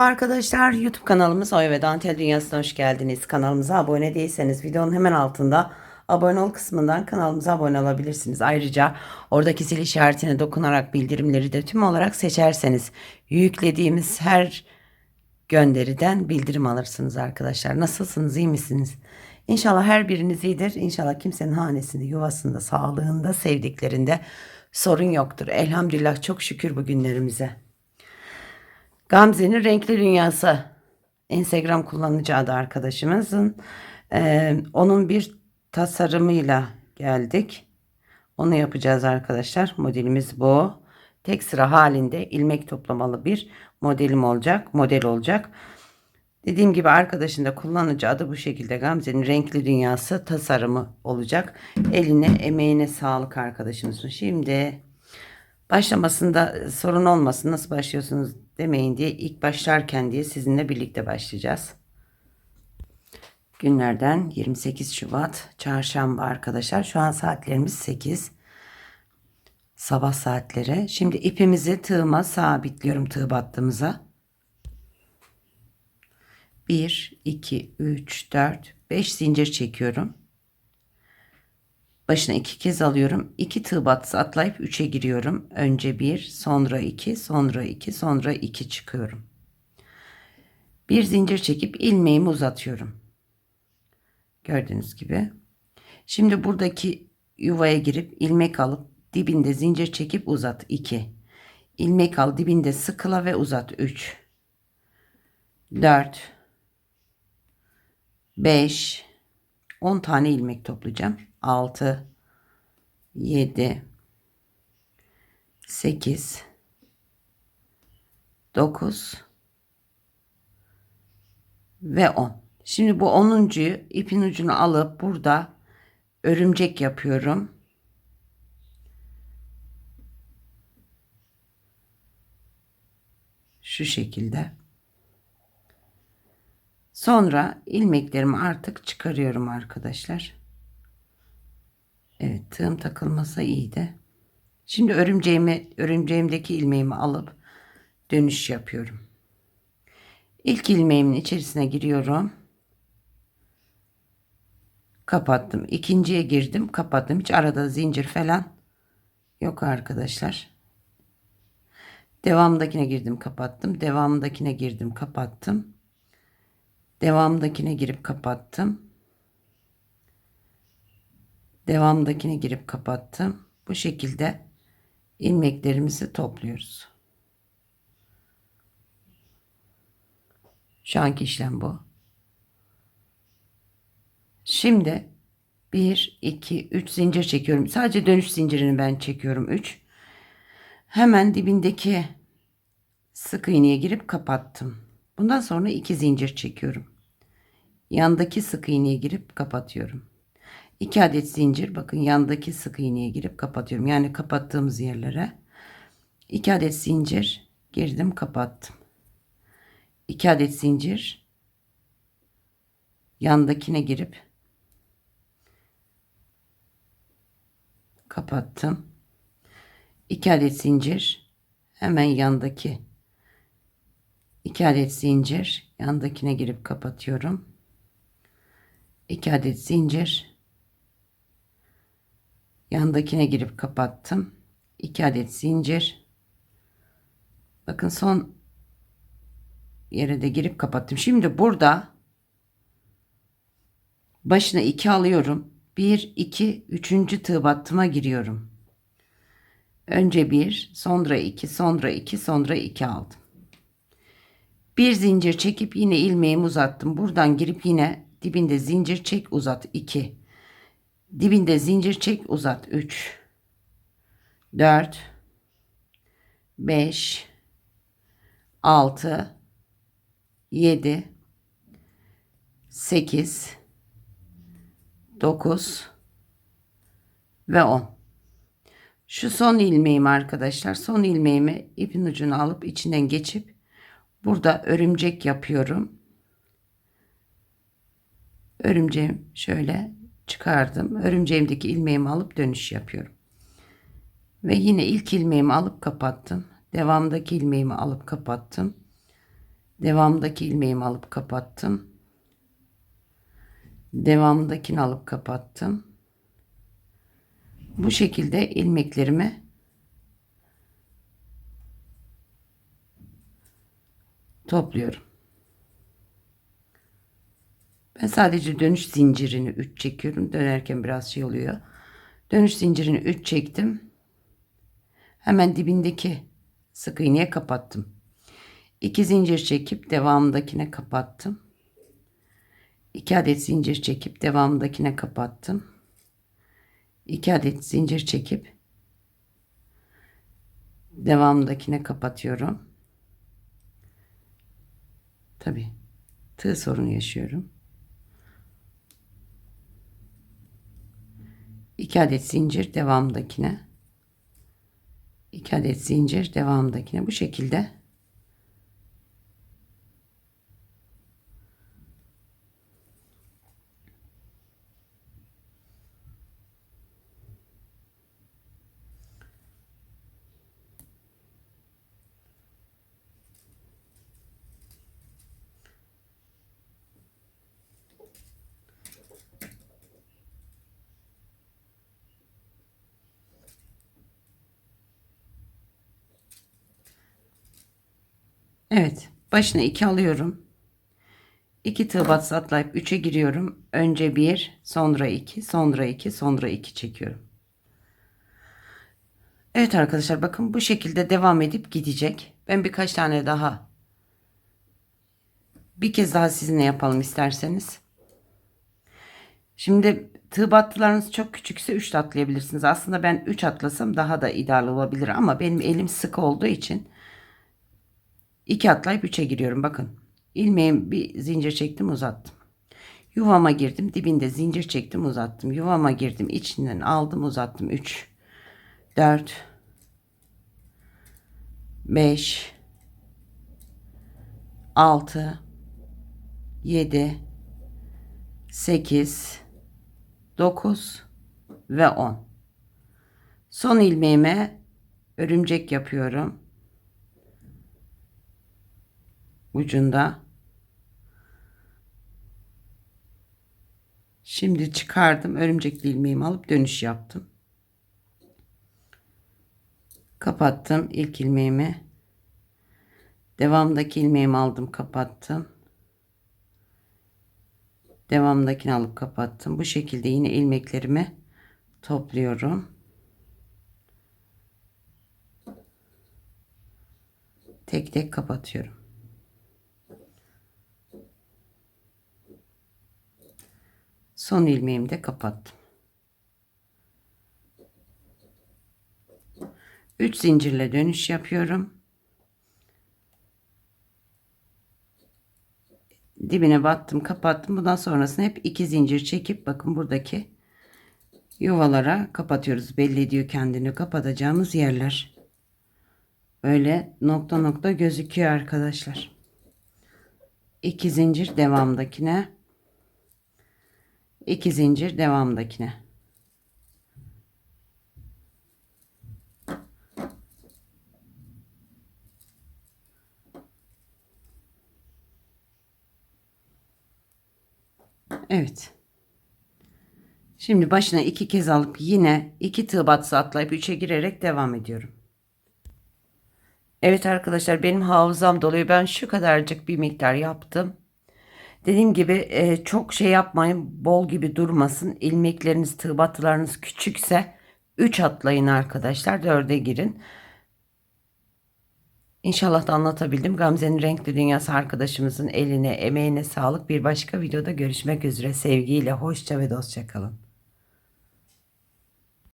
Arkadaşlar YouTube kanalımız Oya ve Dantel Dünyası'na hoş geldiniz. Kanalımıza abone değilseniz videonun hemen altında abone ol kısmından kanalımıza abone olabilirsiniz. Ayrıca oradaki zil işaretine dokunarak bildirimleri de tüm olarak seçerseniz yüklediğimiz her gönderiden bildirim alırsınız arkadaşlar. Nasılsınız iyi misiniz? İnşallah her biriniz iyidir. İnşallah kimsenin hanesinde, yuvasında, sağlığında, sevdiklerinde sorun yoktur. Elhamdülillah çok şükür bu günlerimize. Gamze'nin Renkli Dünyası Instagram kullanıcı adı arkadaşımızın. Ee, onun bir tasarımıyla geldik. Onu yapacağız arkadaşlar. Modelimiz bu. Tek sıra halinde ilmek toplamalı bir modelim olacak. Model olacak. Dediğim gibi arkadaşın da kullanıcı adı bu şekilde Gamze'nin Renkli Dünyası tasarımı olacak. Eline emeğine sağlık arkadaşımızın. Şimdi Başlamasında sorun olmasın nasıl başlıyorsunuz demeyin diye ilk başlarken diye sizinle birlikte başlayacağız. Günlerden 28 Şubat çarşamba arkadaşlar. Şu an saatlerimiz 8. Sabah saatleri. Şimdi ipimizi tığıma sabitliyorum tığ battığımıza. 1, 2, 3, 4, 5 zincir çekiyorum. Başına iki kez alıyorum. İki tığ batısı atlayıp üçe giriyorum. Önce bir, sonra iki, sonra iki, sonra iki çıkıyorum. Bir zincir çekip ilmeğimi uzatıyorum. Gördüğünüz gibi. Şimdi buradaki yuvaya girip ilmek alıp dibinde zincir çekip uzat 2. İlmek al dibinde sıkıla ve uzat 3. 4 5 10 tane ilmek toplayacağım. 6 7 8 9 ve 10. Şimdi bu 10'uncuyu ipin ucunu alıp burada örümcek yapıyorum. Şu şekilde. Sonra ilmeklerimi artık çıkarıyorum arkadaşlar. Evet tığım takılmasa iyiydi. Şimdi örümceğimi, örümceğimdeki ilmeğimi alıp dönüş yapıyorum. İlk ilmeğimin içerisine giriyorum. Kapattım. İkinciye girdim, kapattım. Hiç arada zincir falan yok arkadaşlar. Devamındakine girdim, kapattım. Devamındakine girdim, kapattım. Devamındakine girip kapattım. Devamındakine girip kapattım. Bu şekilde ilmeklerimizi topluyoruz. Şu anki işlem bu. Şimdi 1, 2, 3 zincir çekiyorum. Sadece dönüş zincirini ben çekiyorum 3. Hemen dibindeki sık iğneye girip kapattım. Bundan sonra 2 zincir çekiyorum. Yandaki sık iğneye girip kapatıyorum. 2 adet zincir bakın yandaki sık iğneye girip kapatıyorum. Yani kapattığımız yerlere 2 adet zincir girdim kapattım. 2 adet zincir yandakine girip kapattım. 2 adet zincir hemen yandaki 2 adet zincir yandakine girip kapatıyorum. 2 adet zincir yandakine girip kapattım. 2 adet zincir. Bakın son yere de girip kapattım. Şimdi burada başına 2 alıyorum. 1 2 3. tığ battıma giriyorum. Önce 1, sonra 2, sonra 2, sonra 2 aldım. Bir zincir çekip yine ilmeğimi uzattım. Buradan girip yine dibinde zincir çek uzat 2 dibinde zincir çek uzat. 3 4 5 6 7 8 9 ve 10 şu son ilmeğim arkadaşlar. Son ilmeğimi ipin ucunu alıp içinden geçip burada örümcek yapıyorum. Örümceğim şöyle çıkardım. Örümceğimdeki ilmeğimi alıp dönüş yapıyorum. Ve yine ilk ilmeğimi alıp kapattım. Devamdaki ilmeğimi alıp kapattım. Devamdaki ilmeğimi alıp kapattım. Devamındakini alıp kapattım. Bu şekilde ilmeklerimi topluyorum. Ben sadece dönüş zincirini 3 çekiyorum. Dönerken biraz şey oluyor. Dönüş zincirini 3 çektim. Hemen dibindeki sık iğneye kapattım. 2 zincir çekip devamındakine kapattım. 2 adet zincir çekip devamındakine kapattım. 2 adet zincir çekip devamındakine kapatıyorum. Tabi tığ sorunu yaşıyorum. 2 adet zincir devamındakine 2 adet zincir devamındakine bu şekilde Evet. Başına 2 alıyorum. 2 tığ batısı atlayıp 3'e giriyorum. Önce 1, sonra 2, sonra 2, sonra 2 çekiyorum. Evet arkadaşlar bakın bu şekilde devam edip gidecek. Ben birkaç tane daha bir kez daha sizinle yapalım isterseniz. Şimdi tığ battılarınız çok küçükse 3 de atlayabilirsiniz. Aslında ben 3 atlasam daha da ideal olabilir ama benim elim sık olduğu için 2 atlayıp 3'e giriyorum. Bakın ilmeğim bir zincir çektim uzattım. Yuvama girdim dibinde zincir çektim uzattım. Yuvama girdim içinden aldım uzattım. 3 4 5 6 7 8 9 ve 10 son ilmeğime örümcek yapıyorum ucunda. Şimdi çıkardım örümcekli ilmeğimi alıp dönüş yaptım. Kapattım ilk ilmeğimi. Devamdaki ilmeğimi aldım kapattım. Devamdakini alıp kapattım. Bu şekilde yine ilmeklerimi topluyorum. Tek tek kapatıyorum son ilmeğimi de kapattım 3 zincirle dönüş yapıyorum. Dibine battım, kapattım. Bundan sonrasında hep iki zincir çekip bakın buradaki yuvalara kapatıyoruz. Belli ediyor kendini kapatacağımız yerler. Böyle nokta nokta gözüküyor arkadaşlar. İki zincir devamdakine. İki zincir devamdakine. Evet. Şimdi başına iki kez alıp yine iki tığ batısı atlayıp üçe girerek devam ediyorum. Evet arkadaşlar benim hafızam doluyor. Ben şu kadarcık bir miktar yaptım. Dediğim gibi e, çok şey yapmayın. Bol gibi durmasın. İlmekleriniz, tığ batılarınız küçükse 3 atlayın arkadaşlar. 4'e girin. İnşallah da anlatabildim. Gamze'nin Renkli Dünyası arkadaşımızın eline, emeğine sağlık. Bir başka videoda görüşmek üzere. Sevgiyle, hoşça ve dostça kalın.